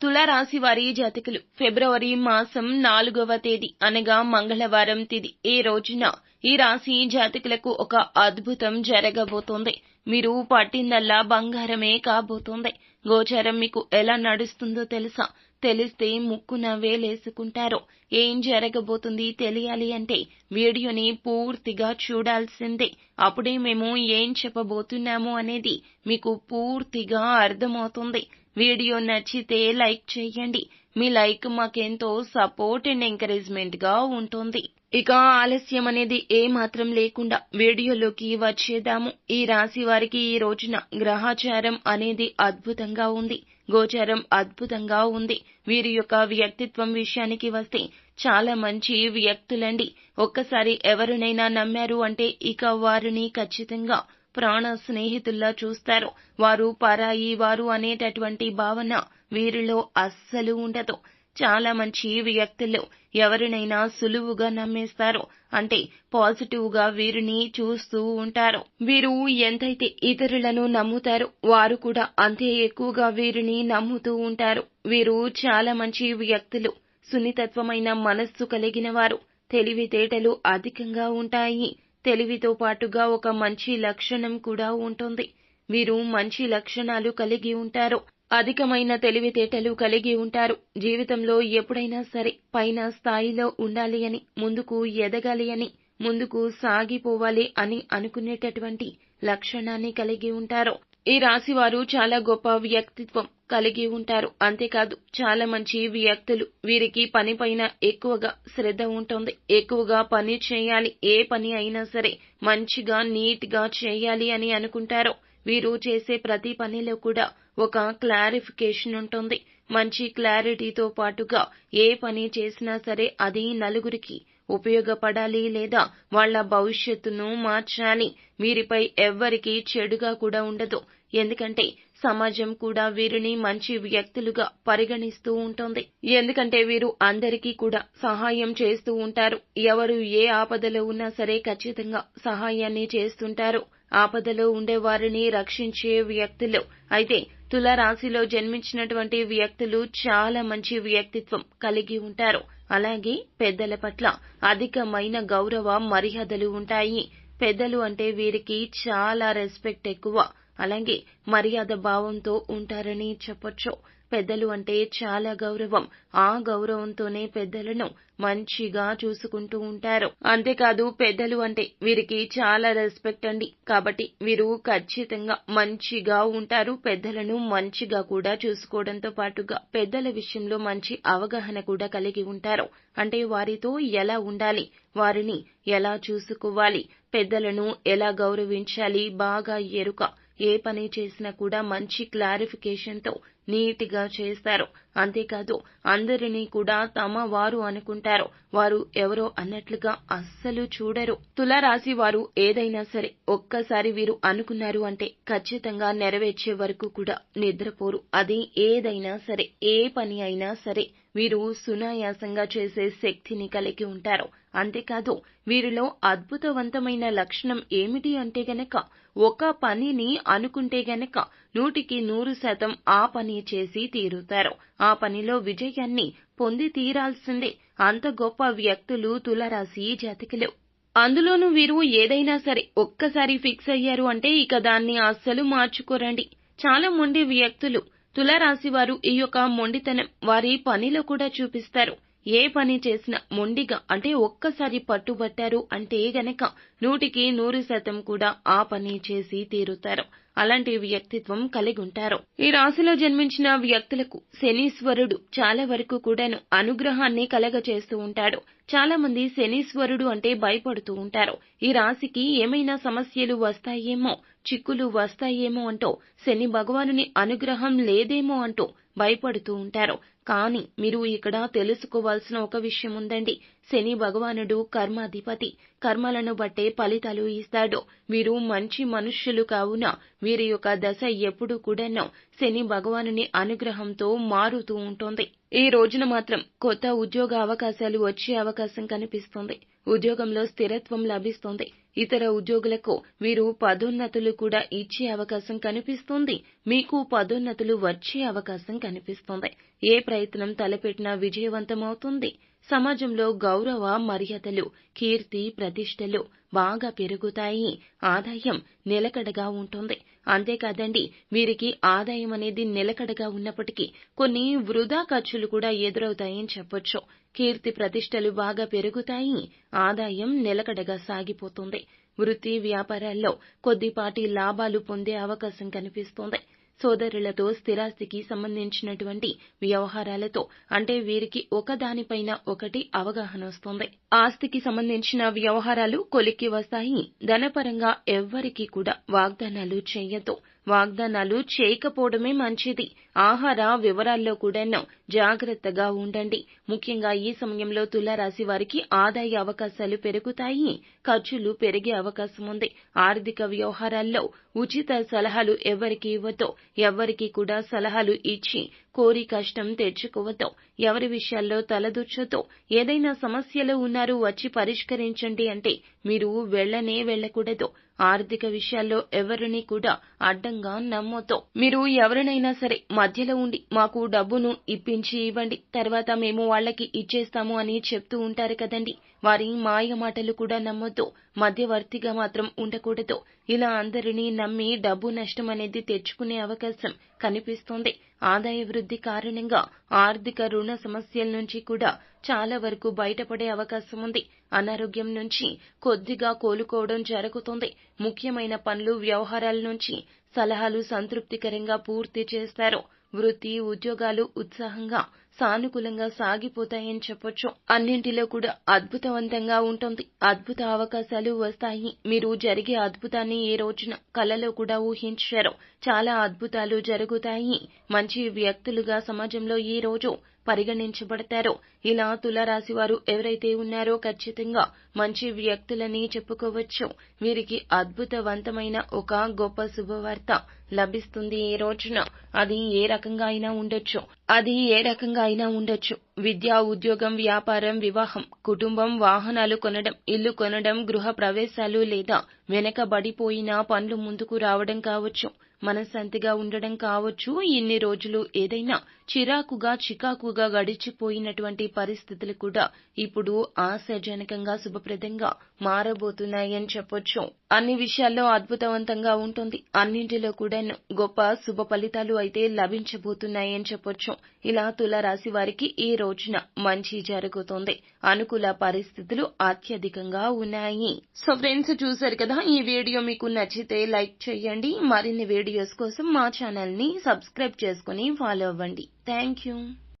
తులారాశి వారి జాతకులు ఫిబ్రవరి మాసం నాలుగవ తేదీ అనగా మంగళవారం తిది ఈ రోజున ఈ రాశి జాతకులకు ఒక అద్భుతం జరగబోతోంది. మీరు పట్టిందల్లా బంగారమే కాబోతోంది. గోచారం మీకు ఎలా నడుస్తుందో తెలుసా? తెలిస్తే ముక్కున వేలేసుకుంటారు. ఏం జరగబోతుంది తెలియాలి అంటే వీడియోని పూర్తిగా చూడాల్సిందే. అప్పుడే మేము ఏం చెప్పబోతున్నాము అనేది మీకు పూర్తిగా అర్థమవుతుంది. వీడియో నచ్చితే లైక్ చేయండి. మీ లైక్ మాకెంతో సపోర్ట్ అండ్ ఎంకరేజ్మెంట్గా ఉంటుంది. ఇక ఆలస్యం అనేది ఏ మాత్రం లేకుండా వీడియోలోకి వచ్చేదాము ఈ రాశి వారికి ఈ రోజున గ్రహాచారం అనేది అద్భుతంగా ఉంది. గోచారం అద్భుతంగా ఉంది. వీరి యొక్క వ్యక్తిత్వం విషయానికి వస్తే చాలా మంచి వ్యక్తులండి. ఒక్కసారి ఎవరినైనా నమ్మారు అంటే ఇక వారిని ఖచ్చితంగా ప్రాణ స్నేహితుల్లా చూస్తారు. వారు పరాయి వారు అనేటటువంటి భావన వీరిలో అస్సలు ఉండదు. చాలా మంచి వ్యక్తులు ఎవరినైనా సులువుగా నమ్మేస్తారు. అంటే పాజిటివ్గా వీరిని చూస్తూ ఉంటారు. వీరు ఎంతైతే ఇతరులను నమ్ముతారో వారు కూడా అంతే ఎక్కువగా వీరిని నమ్ముతూ ఉంటారు. వీరు చాలా మంచి వ్యక్తులు. సున్నితత్వమైన మనస్సు కలిగిన వారు. తెలివితేటలు అధికంగా ఉంటాయి. తెలివితో పాటుగా ఒక మంచి లక్షణం కూడా ఉంటుంది. వీరు మంచి లక్షణాలు కలిగి ఉంటారు. అధికమైన తెలివితేటలు కలిగి ఉంటారు. జీవితంలో ఎప్పుడైనా సరే పైన స్థాయిలో ఉండాలి అని ముందుకు ఎదగాలి అని ముందుకు సాగిపోవాలి అని అనుకునేటటువంటి లక్షణాన్ని కలిగి ఉంటారు. ఈ రాశి వారు చాలా గొప్ప వ్యక్తిత్వం. కలిగి ఉంటారు. అంతేకాదు చాలా మంచి వ్యక్తులు వీరికి పని పైన ఎక్కువగా శ్రద్ధ ఉంటుంది. ఎక్కువగా పని చేయాలి. ఏ పని అయినా సరే మంచిగా నీట్గా చేయాలి అని అనుకుంటారు. వీరు చేసే ప్రతి పనిలో కూడా ఒక క్లారిఫికేషన్ ఉంటుంది. మంచి క్లారిటీతో పాటుగా ఏ పని చేసినా సరే అది నలుగురికి ఉపయోగపడాలి లేదా వాళ్ళ భవిష్యత్తును మార్చాలి. వీరిపై ఎవ్వరికీ చెడుగా కూడా ఉండదు. ఎందుకంటే సమాజం కూడా వీరిని మంచి వ్యక్తులుగా పరిగణిస్తూ ఉంటుంది. ఎందుకంటే వీరు అందరికీ కూడా సహాయం చేస్తూ ఉంటారు. ఎవరు ఏ ఆపదలో ఉన్నా సరే ఖచ్చితంగా సహాయాన్ని చేస్తుంటారు. ఆపదలో ఉండే వారిని రక్షించే వ్యక్తులు. అయితే తులారాశిలో జన్మించినటువంటి వ్యక్తులు చాలా మంచి వ్యక్తిత్వం కలిగి ఉంటారు. అలాగే పెద్దల పట్ల అధికమైన గౌరవ మర్యాదలు ఉంటాయి. పెద్దలు అంటే వీరికి చాలా రెస్పెక్ట్ ఎక్కువ. అలాగే మర్యాద భావంతో ఉంటారని చెప్పొచ్చు. పెద్దలు అంటే చాలా గౌరవం. ఆ గౌరవంతోనే పెద్దలను మంచిగా చూసుకుంటూ ఉంటారు. అంతేకాదు పెద్దలు అంటే వీరికి చాలా రెస్పెక్ట్ అండి. కాబట్టి వీరు ఖచ్చితంగా మంచిగా ఉంటారు. పెద్దలను మంచిగా కూడా చూసుకోవడంతో పాటుగా పెద్దల విషయంలో మంచి అవగాహన కూడా కలిగి ఉంటారు. అంటే వారితో ఎలా ఉండాలి? వారిని ఎలా చూసుకోవాలి? పెద్దలను ఎలా గౌరవించాలి? బాగా ఎరుక. ఏ పని చేసినా కూడా మంచి క్లారిఫికేషన్తో నీట్గా చేస్తారు. అంతేకాదు అందరినీ కూడా తమ వారు అనుకుంటారు. వారు ఎవరో అన్నట్లుగా అస్సలు చూడరు. తులారాశి వారు ఏదైనా సరే ఒక్కసారి వీరు అనుకున్నారు అంటే ఖచ్చితంగా నెరవేర్చే వరకు కూడా నిద్రపోరు. అది ఏదైనా సరే ఏ పని అయినా సరే వీరు సునాయాసంగా చేసే శక్తిని కలిగి ఉంటారు. అంతేకాదు వీరిలో అద్భుతవంతమైన లక్షణం ఏమిటి అంటే గనక ఒక పనిని అనుకుంటే గనక నూటికి నూరు శాతం ఆ పని చేసి తీరుతారు. ఆ పనిలో విజయాన్ని పొంది తీరాల్సిందే. అంత గొప్ప వ్యక్తులు తులరాశి జాతకులు. అందులోనూ వీరు ఏదైనా సరే ఒక్కసారి ఫిక్స్ అయ్యారు అంటే ఇక దాన్ని అస్సలు మార్చుకోరండి. చాలా మొండి వ్యక్తులు. తులారాశి వారు ఈ యొక్క మొండితనం వారి పనిలో కూడా చూపిస్తారు. ఏ పని చేసినా మొండిగా అంటే ఒక్కసారి పట్టుబట్టారు అంటే గనక నూటికి నూరు శాతం కూడా ఆ పని చేసి తీరుతారు. అలాంటి వ్యక్తిత్వం కలిగి ఉంటారు. ఈ రాశిలో జన్మించిన వ్యక్తులకు శనీశ్వరుడు చాలా వరకు కూడాను అనుగ్రహాన్ని కలగచేస్తూ ఉంటాడు. చాలా మంది శనీశ్వరుడు అంటే భయపడుతూ ఉంటారు. ఈ రాశికి ఏమైనా సమస్యలు వస్తాయేమో చిక్కులు వస్తాయేమో అంటూ శని భగవానుని అనుగ్రహం లేదేమో అంటూ భయపడుతూ ఉంటారు. కానీ మీరు ఇక్కడ తెలుసుకోవాల్సిన ఒక విషయం ఉందండి. శని భగవానుడు కర్మాధిపతి. కర్మలను బట్టే ఫలితాలు ఇస్తాడు. వీరు మంచి మనుష్యులు కావున వీరి యొక్క దశ ఎప్పుడు కూడాను శని భగవానుని అనుగ్రహంతో మారుతూ ఉంటుంది. ఈ రోజున మాత్రం కొత్త ఉద్యోగ అవకాశాలు వచ్చే అవకాశం కనిపిస్తుంది. ఉద్యోగంలో స్థిరత్వం లభిస్తుంది. ఇతర ఉద్యోగులకు వీరు పదోన్నతులు కూడా ఇచ్చే అవకాశం కనిపిస్తుంది. మీకు పదోన్నతులు వచ్చే అవకాశం కనిపిస్తుంది. ఏ ప్రయత్నం తలపెట్టినా విజయవంతమవుతుంది. సమాజంలో గౌరవ మర్యాదలు కీర్తి ప్రతిష్టలు బాగా పెరుగుతాయి. ఆదాయం నిలకడగా ఉంటుంది. అంతేకాదండి వీరికి ఆదాయం అనేది నిలకడగా ఉన్నప్పటికీ కొన్ని వృధా ఖర్చులు కూడా ఎదురవుతాయని చెప్పొచ్చు. కీర్తి ప్రతిష్టలు బాగా పెరుగుతాయి ఆదాయం నిలకడగా సాగిపోతుంది. వృత్తి వ్యాపారాల్లో కొద్దిపాటి లాభాలు పొందే అవకాశం కనిపిస్తోంది. సోదరులతో స్థిరాస్తికి సంబంధించినటువంటి వ్యవహారాలతో అంటే వీరికి ఒకదానిపైన ఒకటి అవగాహన వస్తుంది. ఆస్తికి సంబంధించిన వ్యవహారాలు కొలిక్కి వస్తాయి. ధనపరంగా ఎవ్వరికీ కూడా వాగ్దానాలు చేయొద్దు. వాగ్దానాలు చేయకపోవడమే మంచిది. ఆహార వివరాల్లో కూడాను జాగ్రత్తగా ఉండండి. ముఖ్యంగా ఈ సమయంలో తులారాశి వారికి ఆదాయ అవకాశాలు పెరుగుతాయి. ఖర్చులు పెరిగే అవకాశం ఉంది. ఆర్థిక వ్యవహారాల్లో ఉచిత సలహాలు ఎవరికి ఇవ్వద్దు ఎవరికి కూడా సలహాలు ఇచ్చి కోరి కష్టం తెచ్చుకోవద్దు. ఎవరి విషయాల్లో తలదూర్చొద్దు. ఏదైనా సమస్యలు ఉన్నారు వచ్చి పరిష్కరించండి అంటే మీరు వెళ్ళనే వెళ్ళకూడదు. ఆర్థిక విషయాల్లో ఎవరిని కూడా అడ్డంగా నమ్మొద్దు. మీరు ఎవరినైనా సరే మధ్యలో ఉండి మాకు డబ్బును ఇప్పించి ఇవ్వండి. తర్వాత మేము వాళ్ళకి ఇచ్చేస్తాము అని చెప్తూ ఉంటారు కదండి. వారి మాయ మాటలు కూడా నమ్మొద్దు. మధ్యవర్తిగా మాత్రం ఉండకూడదు. ఇలా అందరినీ నమ్మి డబ్బు నష్టం అనేది తెచ్చుకునే అవకాశం కనిపిస్తోంది. ఆదాయ వృద్ధి కారణంగా ఆర్థిక రుణ సమస్యల నుంచి కూడా చాలా వరకు బయటపడే అవకాశం ఉంది. అనారోగ్యం నుంచి కొద్దిగా కోలుకోవడం జరుగుతుంది. ముఖ్యమైన పనులు వ్యవహారాల నుంచి సలహాలు సంతృప్తికరంగా పూర్తి చేస్తారు. వృత్తి ఉద్యోగాలు ఉత్సాహంగా సానుకూలంగా సాగిపోతాయని చెప్పొచ్చు. అన్నింటిలో కూడా అద్భుతవంతంగా ఉంటుంది. అద్భుత అవకాశాలు వస్తాయి. మీరు జరిగే అద్భుతాన్ని ఏ రోజున కలలో కూడా ఊహించారు. చాలా అద్భుతాలు జరుగుతాయి. మంచి వ్యక్తులుగా సమాజంలో ఈ రోజు పరిగణించబడతారో. ఇలా తులారాశి వారు ఎవరైతే ఉన్నారో ఖచ్చితంగా మంచి వ్యక్తులని చెప్పుకోవచ్చు. వీరికి అద్భుతవంతమైన ఒక గొప్ప శుభవార్త లభిస్తుంది ఈ రోజున. అది ఏ రకంగా అయినా ఉండొచ్చు. అది ఏ రకంగా అయినా ఉండొచ్చు. విద్య ఉద్యోగం వ్యాపారం వివాహం కుటుంబం వాహనాలు కొనడం ఇల్లు కొనడం గృహ ప్రవేశాలు లేదా వెనకబడిపోయిన పనులు ముందుకు రావడం కావచ్చు. మనశ్శాంతిగా ఉండడం కావచ్చు. ఇన్ని రోజులు ఏదైనా చిరాకుగా చికాకుగా గడిచిపోయినటువంటి పరిస్థితులు కూడా ఇప్పుడు ఆశాజనకంగా శుభప్రదంగా మారబోతున్నాయని చెప్పొచ్చు. అన్ని విషయాల్లో అద్భుతవంతంగా ఉంటుంది. అన్నింటిలో కూడా గొప్ప శుభ ఫలితాలు అయితే లభించబోతున్నాయని చెప్పొచ్చు. ఇలా తులరాశి వారికి ఈ రోజున మంచి జరుగుతుంది. అనుకూల పరిస్థితులు అత్యధికంగా ఉన్నాయి. సో ఫ్రెండ్స్ చూశారు కదా ఈ వీడియో మీకు నచ్చితే లైక్ చేయండి. మరిన్ని వీడియోస్ కోసం మా ఛానల్ని సబ్స్క్రైబ్ చేసుకుని ఫాలో అవ్వండి. Thank you